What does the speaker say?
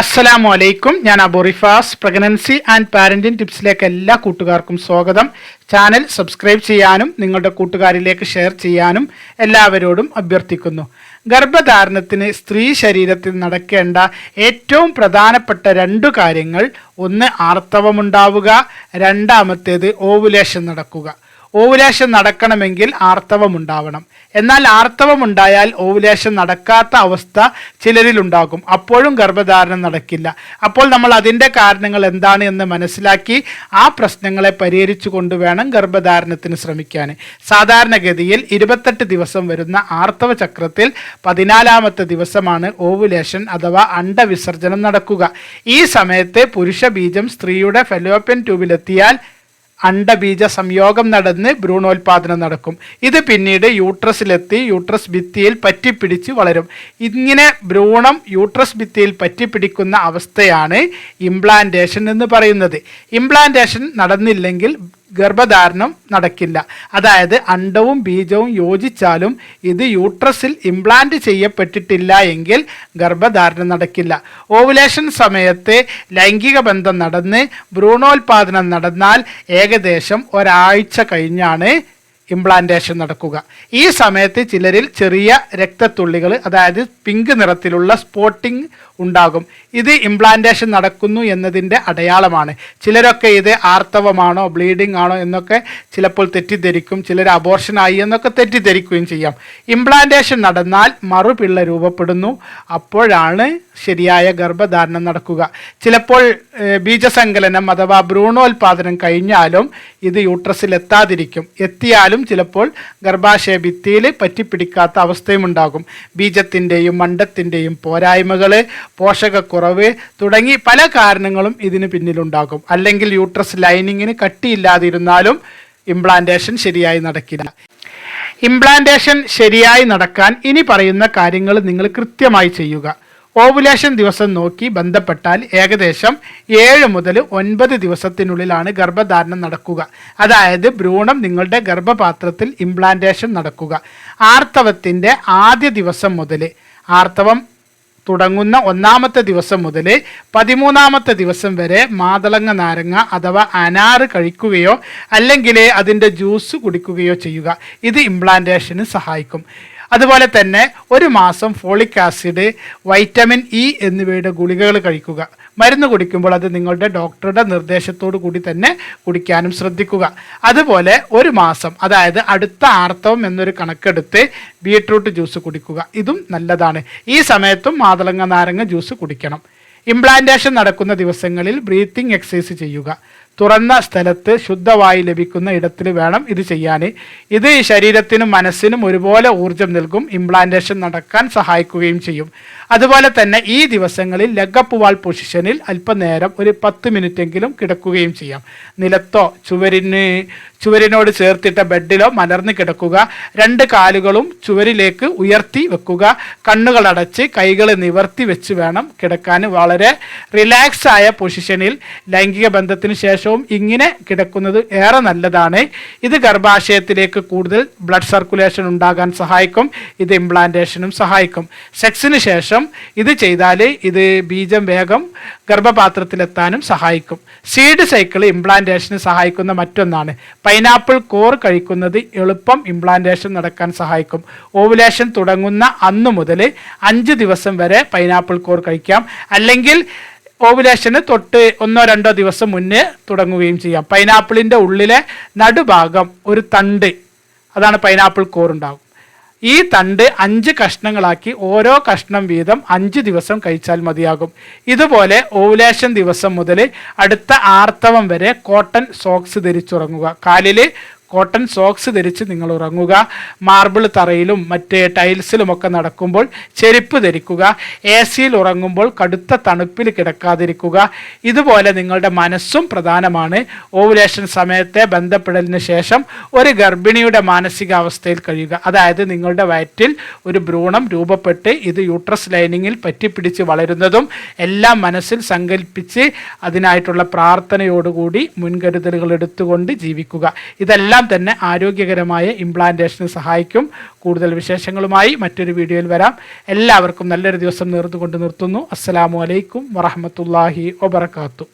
അസ്സലാമു അലൈക്കും ഞാൻ Abu Rifas. Pregnancy and parenting ടിപ്സിലേക്ക് എല്ലാ കൂട്ടുകാർക്കും സ്വാഗതം. ചാനൽ സബ്സ്ക്രൈബ് ചെയ്യാനും നിങ്ങളുടെ കൂട്ടുകാരിലേക്ക് ഷെയർ ചെയ്യാനും എല്ലാവരോടും അഭ്യർത്ഥിക്കുന്നു. ഗർഭധാരണത്തിന് സ്ത്രീ ശരീരത്തിൽ നടക്കേണ്ട ഏറ്റവും പ്രധാനപ്പെട്ട രണ്ടു കാര്യങ്ങൾ. ഒന്ന് ആർത്തവമുണ്ടാവുക രണ്ടാമത്തേത് ഓവുലേഷൻ നടക്കുക. ഓവുലേഷൻ നടക്കണമെങ്കിൽ ആർത്തവം ഉണ്ടാവണം എന്നാൽ ആർത്തവം ഉണ്ടായാൽ ഓവുലേഷൻ നടക്കാത്ത അവസ്ഥ ചിലരിലുണ്ടാകും. അപ്പോഴും ഗർഭധാരണം നടക്കില്ല. അപ്പോൾ നമ്മൾ അതിന്റെ കാരണങ്ങൾ എന്താണ് എന്ന് മനസ്സിലാക്കി ആ പ്രശ്നങ്ങളെ പരിഹരിച്ചു കൊണ്ടുവേണം ഗർഭധാരണത്തിന് ശ്രമിക്കാൻ. സാധാരണഗതിയിൽ ഇരുപത്തെട്ട് ദിവസം വരുന്ന ആർത്തവ ചക്രത്തിൽ പതിനാലാമത്തെ ദിവസമാണ് ഓവുലേഷൻ അഥവാ അണ്ടവിസർജനം നടക്കുക. ഈ സമയത്ത് പുരുഷ ബീജം സ്ത്രീയുടെ ഫെലോപ്യൻ ട്യൂബിലെത്തിയാൽ അണ്ടബീജ സംയോഗം നടന്ന് ഭ്രൂണോൽപാദനം നടക്കും. ഇത് പിന്നീട് യൂട്രസിലെത്തി യൂട്രസ് ഭിത്തിയിൽ പറ്റിപ്പിടിച്ച് വളരും. ഇങ്ങനെ ഭ്രൂണം യൂട്രസ് ഭിത്തിയിൽ പറ്റിപ്പിടിക്കുന്ന അവസ്ഥയാണ് ഇംപ്ലാന്റേഷൻ എന്ന് പറയുന്നത്. ഇംപ്ലാന്റേഷൻ നടന്നില്ലെങ്കിൽ ഗർഭധാരണം നടക്കില്ല. അതായത് അണ്ടവും ബീജവും യോജിച്ചാലും ഇത് യൂട്രസിൽ ഇംപ്ലാന്റ് ചെയ്യപ്പെട്ടിട്ടില്ല എങ്കിൽ ഗർഭധാരണം നടക്കില്ല. ഓവുലേഷൻ സമയത്ത് ലൈംഗിക ബന്ധം നടന്ന് ഭ്രൂണോൽപാദനം നടന്നാൽ ഏകദേശം ഒരാഴ്ച കഴിഞ്ഞാണ് ഇംപ്ലാന്റേഷൻ നടക്കുക. ഈ സമയത്ത് ചിലരിൽ ചെറിയ രക്തത്തുള്ളികൾ അതായത് പിങ്ക് നിറത്തിലുള്ള സ്പോട്ടിംഗ് ഉണ്ടാകും. ഇത് ഇംപ്ലാന്റേഷൻ നടക്കുന്നു എന്നതിന്റെ അടയാളമാണ്. ചിലരൊക്കെ ഇത് ആർത്തവമാണോ ബ്ലീഡിംഗ് ആണോ എന്നൊക്കെ ചിലപ്പോൾ തെറ്റിദ്ധരിക്കും ചിലർ അബോർഷനായി എന്നൊക്കെ തെറ്റിദ്ധരിക്കുകയും ചെയ്യാം. ഇംപ്ലാന്റേഷൻ നടന്നാൽ മറുപിള്ള രൂപപ്പെടുന്നു. അപ്പോഴാണ് ശരിയായ ഗർഭധാരണം നടക്കുക. ചിലപ്പോൾ ബീജസങ്കലനം അഥവാ ഭ്രൂണോൽപാദനം കഴിഞ്ഞാലും ഇത് യൂട്രസിൽ എത്താതിരിക്കും. എത്തിയാലും ചിലപ്പോൾ ഗർഭാശയ ഭിത്തിയിൽ പറ്റിപ്പിടിക്കാത്ത അവസ്ഥയും ഉണ്ടാകും ബീജത്തിന്റെയും മണ്ടത്തിന്റെയും പോരായ്മകൾ പോഷകക്കുറവ് തുടങ്ങി പല കാരണങ്ങളും ഇതിന് പിന്നിലുണ്ടാകും. അല്ലെങ്കിൽ യൂട്രസ് ലൈനിങ്ങിന് കട്ടിയില്ലാതിരുന്നാലും ഇംപ്ലാന്റേഷൻ ശരിയായി നടക്കില്ല. ഇംപ്ലാന്റേഷൻ ശരിയായി നടക്കാൻ ഇനി പറയുന്ന കാര്യങ്ങൾ നിങ്ങൾ കൃത്യമായി ചെയ്യുക. ഓവുലേഷൻ ദിവസം നോക്കി ബന്ധപ്പെട്ടാൽ ഏകദേശം ഏഴ് മുതൽ ഒൻപത് ദിവസത്തിനുള്ളിലാണ് ഗർഭധാരണം നടക്കുക. അതായത് ഭ്രൂണം നിങ്ങളുടെ ഗർഭപാത്രത്തിൽ ഇംപ്ലാന്റേഷൻ നടക്കുക. ആർത്തവത്തിന്റെ ആദ്യ ദിവസം മുതൽ ആർത്തവം തുടങ്ങുന്ന ഒന്നാമത്തെ ദിവസം മുതൽ പതിമൂന്നാമത്തെ ദിവസം വരെ മാതളങ്ങ നാരങ്ങ അഥവാ അനാറ് കഴിക്കുകയോ അല്ലെങ്കിൽ അതിന്റെ ജ്യൂസ് കുടിക്കുകയോ ചെയ്യുക. ഇത് ഇംപ്ലാന്റേഷന് സഹായിക്കും. അതുപോലെ തന്നെ ഒരു മാസം ഫോളിക് ആസിഡ് വൈറ്റമിൻ ഇ എന്നിവയുടെ ഗുളികകൾ കഴിക്കുക. മരുന്ന് കുടിക്കുമ്പോൾ അത് നിങ്ങളുടെ ഡോക്ടറുടെ നിർദ്ദേശത്തോടു കൂടി തന്നെ കുടിക്കാനും ശ്രദ്ധിക്കുക. അതുപോലെ ഒരു മാസം അതായത് അടുത്ത ആർത്തവം എന്നൊരു കണക്കെടുത്ത് ബീട്രൂട്ട് ജ്യൂസ് കുടിക്കുക. ഇതും നല്ലതാണ്. ഈ സമയത്തും മാതളങ്ങ നാരങ്ങ ജ്യൂസ് കുടിക്കണം. ഇംപ്ലാന്റേഷൻ നടക്കുന്ന ദിവസങ്ങളിൽ ബ്രീത്തിങ് എക്സസൈസ് ചെയ്യുക. തുറന്ന സ്ഥലത്ത് ശുദ്ധവായു ലഭിക്കുന്ന ഇടത്തിൽ വേണം ഇത് ചെയ്യാൻ. ഇത് ശരീരത്തിനും മനസ്സിനും ഒരുപോലെ ഊർജം നൽകും ഇംപ്ലാന്റേഷൻ നടക്കാൻ സഹായിക്കുകയും ചെയ്യും. അതുപോലെ തന്നെ ഈ ദിവസങ്ങളിൽ ലഗപ്പുവാൾ പൊസിഷനിൽ അല്പനേരം ഒരു പത്ത് മിനിറ്റെങ്കിലും കിടക്കുകയും ചെയ്യാം. നിലത്തോ ചുവരിന് ചുവരിനോട് ചേർത്തിട്ട ബെഡിലോ മലർന്ന് കിടക്കുക രണ്ട് കാലുകളും ചുവരിലേക്ക് ഉയർത്തി വെക്കുക കണ്ണുകൾ അടച്ച് കൈകൾ നിവർത്തി വെച്ച് വേണം കിടക്കാൻ. വളരെ റിലാക്സ് ആയ പൊസിഷനിൽ ലൈംഗിക ബന്ധത്തിന് ശേഷവും ഇങ്ങനെ കിടക്കുന്നത് ഏറെ നല്ലതാണ്. ഇത് ഗർഭാശയത്തിലേക്ക് കൂടുതൽ ബ്ലഡ് സർക്കുലേഷൻ ഉണ്ടാകാൻ സഹായിക്കും ഇത് ഇംപ്ലാന്റേഷനും സഹായിക്കും. സെക്സിന് ശേഷം ഇത് ചെയ്താൽ ഇത് ബീജം വേഗം ഗർഭപാത്രത്തിലെത്താനും സഹായിക്കും. സീഡ് സൈക്കിൾ ഇംപ്ലാന്റേഷന് സഹായിക്കുന്ന മറ്റൊന്നാണ്. പൈനാപ്പിൾ കോർ കഴിക്കുന്നത് എളുപ്പം ഇംപ്ലാന്റേഷൻ നടക്കാൻ സഹായിക്കും. ഓവുലേഷൻ തുടങ്ങുന്ന അന്നു മുതൽ അഞ്ച് ദിവസം വരെ പൈനാപ്പിൾ കോർ കഴിക്കാം. അല്ലെങ്കിൽ ഓവുലേഷന് തൊട്ട് ഒന്നോ രണ്ടോ ദിവസം മുന്നേ തുടങ്ങുകയും ചെയ്യാം. പൈനാപ്പിളിന്റെ ഉള്ളിലെ നടുഭാഗം ഒരു തണ്ട്. അതാണ് പൈനാപ്പിൾ കോർ ഉണ്ടാകും ഈ തണ്ട് അഞ്ച് കഷ്ണങ്ങളാക്കി ഓരോ കഷ്ണം വീതം അഞ്ച് ദിവസം കഴിച്ചാൽ മതിയാകും. ഇതുപോലെ ഓവുലേഷൻ ദിവസം മുതൽ അടുത്ത ആർത്തവം വരെ കോട്ടൺ സോക്സ് ധരിച്ചുറങ്ങുക. കാലിൽ കോട്ടൺ സോക്സ് ധരിച്ച് നിങ്ങൾ ഉറങ്ങുക മാർബിൾ തറയിലും മറ്റ് ടൈൽസിലുമൊക്കെ നടക്കുമ്പോൾ ചെരുപ്പ് ധരിക്കുക എ സിയിൽ ഉറങ്ങുമ്പോൾ കടുത്ത തണുപ്പിൽ കിടക്കാതിരിക്കുക. ഇതുപോലെ നിങ്ങളുടെ മനസ്സും പ്രധാനമാണ്. ഓവുലേഷൻ സമയത്തെ ബന്ധപ്പെടലിന് ശേഷം ഒരു ഗർഭിണിയുടെ മാനസികാവസ്ഥയിൽ കഴിയുക. അതായത് നിങ്ങളുടെ വയറ്റിൽ ഒരു ഭ്രൂണം രൂപപ്പെട്ട് ഇത് യൂട്രസ് ലൈനിങ്ങിൽ പറ്റിപ്പിടിച്ച് വളരുന്നതും എല്ലാം മനസ്സിൽ സങ്കല്പിച്ച് അതിനായിട്ടുള്ള പ്രാർത്ഥനയോടുകൂടി മുൻകരുതലുകൾ എടുത്തുകൊണ്ട് ജീവിക്കുക. ഇതെല്ലാം എല്ലാം തന്നെ ആരോഗ്യകരമായ ഇംപ്ലാന്റേഷന് സഹായിക്കും. കൂടുതൽ വിശേഷങ്ങളുമായി മറ്റൊരു വീഡിയോയിൽ വരാം. എല്ലാവർക്കും നല്ലൊരു ദിവസം നേർന്നുകൊണ്ട് നിർത്തുന്നു. അസ്സലാമു അലൈക്കും വറഹമത്തല്ലാഹി വബർക്കാത്തു